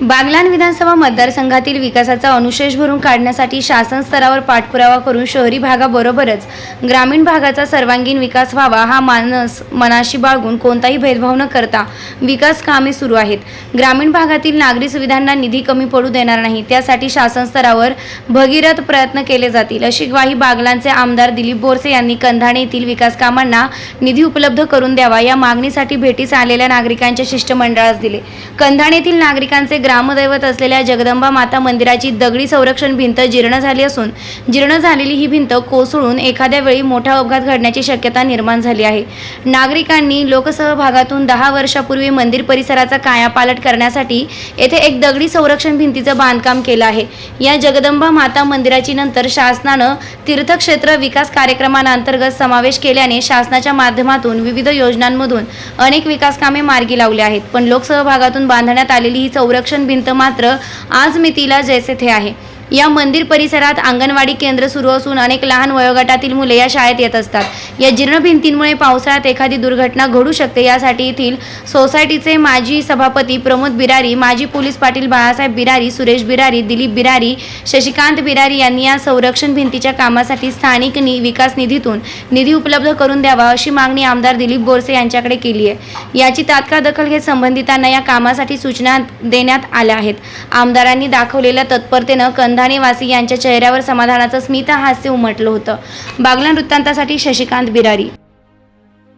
बागलान विधानसभा मतदारसंघातील विकासाचा अनुशेष भरून काढण्यासाठी शासन स्तरावर पाठपुरावा करून शहरी भागाबरोबरच ग्रामीण भागाचा सर्वांगीण विकास व्हावा हा मानस मनाशी बाळगून कोणताही भेदभाव न करता विकास कामे सुरू आहेत. ग्रामीण भागातील नागरी सुविधांना निधी कमी पडू देणार नाही त्यासाठी शासन स्तरावर भगीरथ प्रयत्न केले जातील अशी ग्वाही बागलांचे आमदार दिलीप बोरसे यांनी कंधाणे येथील विकास कामांना निधी उपलब्ध करून द्यावा या मागणीसाठी भेटीस आलेल्या नागरिकांच्या शिष्टमंडळास दिले. कंधाणे येथील नागरिकांचे ग्रामदैवत असलेल्या जगदंबा माता मंदिराची दगडी संरक्षण भिंत जीर्ण झाली असून जीर्ण झालेली ही भिंत कोसळून एखाद्या वेळी मोठा अपघात घडण्याची शक्यता निर्माण झाली आहे. नागरिकांनी लोकसहभागातून दहा वर्षापूर्वी मंदिर परिसराचा कायापालट करण्यासाठी येथे एक दगडी संरक्षण भिंतीचं बांधकाम केलं आहे. या जगदंबा माता मंदिराची नंतर शासनानं तीर्थक्षेत्र विकास कार्यक्रमांतर्गत समावेश केल्याने शासनाच्या माध्यमातून विविध योजनांमधून अनेक विकास कामे मार्गी लावली आहेत. पण लोकसहभागातून बांधण्यात आलेली ही संरक्षण भिंत मात्र आज मितीला जैसे थे आहे. या मंदिर परिसरात अंगणवाडी केंद्र सुरू असून अनेक लहान वयोगटातील मुले या शाळेत येत असतात. या जीर्ण भिंतींमुळे पावसाळ्यात एखादी दुर्घटना घडू शकते. यासाठी येथील सोसायटीचे माजी सभापती प्रमोद बिरारी माजी पोलीस पाटील बाळासाहेब बिरारी सुरेश बिरारी दिलीप बिरारी शशिकांत बिरारी यांनी या संरक्षण भिंतीच्या कामासाठी स्थानिक नि विकास निधीतून निधी उपलब्ध करून द्यावा अशी मागणी आमदार दिलीप बोरसे यांच्याकडे केली आहे. याची तात्काळ दखल घेत संबंधितांना या कामासाठी सूचना देण्यात आल्या आहेत. आमदारांनी दाखवलेल्या तत्परतेनं कंधाणेवासी यांच्या चेहऱ्यावर समाधानाचं स्मित हास्य उमटलं होतं. बागला वृत्तांतासाठी शशिकांत बिरारी